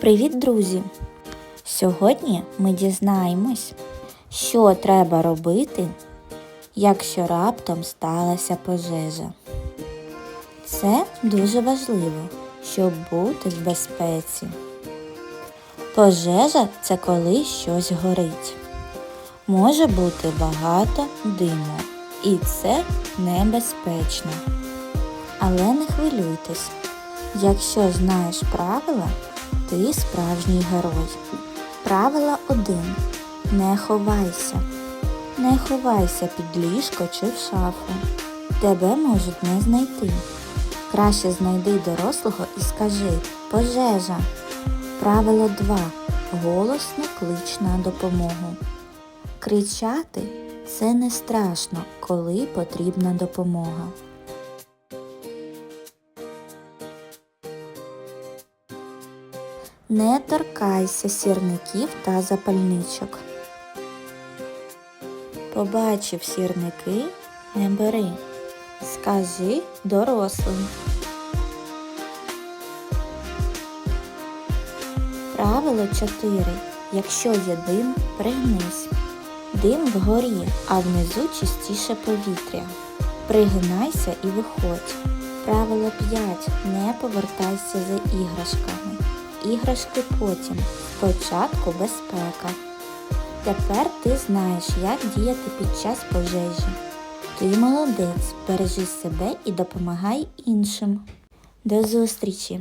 Привіт, друзі! Сьогодні ми дізнаємось, що треба робити, якщо раптом сталася пожежа. Це дуже важливо, щоб бути в безпеці. Пожежа це коли щось горить. Може бути багато диму, і це небезпечно. Але не хвилюйтесь, якщо знаєш правила, ти справжній герой. Правило 1. Не ховайся. Не ховайся під ліжко чи в шафу. Тебе можуть не знайти. Краще знайди дорослого і скажи пожежа. Правило 2. Голосно клич на допомогу. Кричати це не страшно, коли потрібна допомога. Не торкайся сірників та запальничок. Побачив сірники, не бери. Скажи дорослим. Правило 4. Якщо є дим, пригнись. Дим вгорі, а внизу чистіше повітря. Пригинайся і виходь. Правило 5. Не повертайся за іграшками. Іграшки потім. Спочатку безпека. Тепер ти знаєш, як діяти під час пожежі. Ти молодець, бережи себе і допомагай іншим. До зустрічі!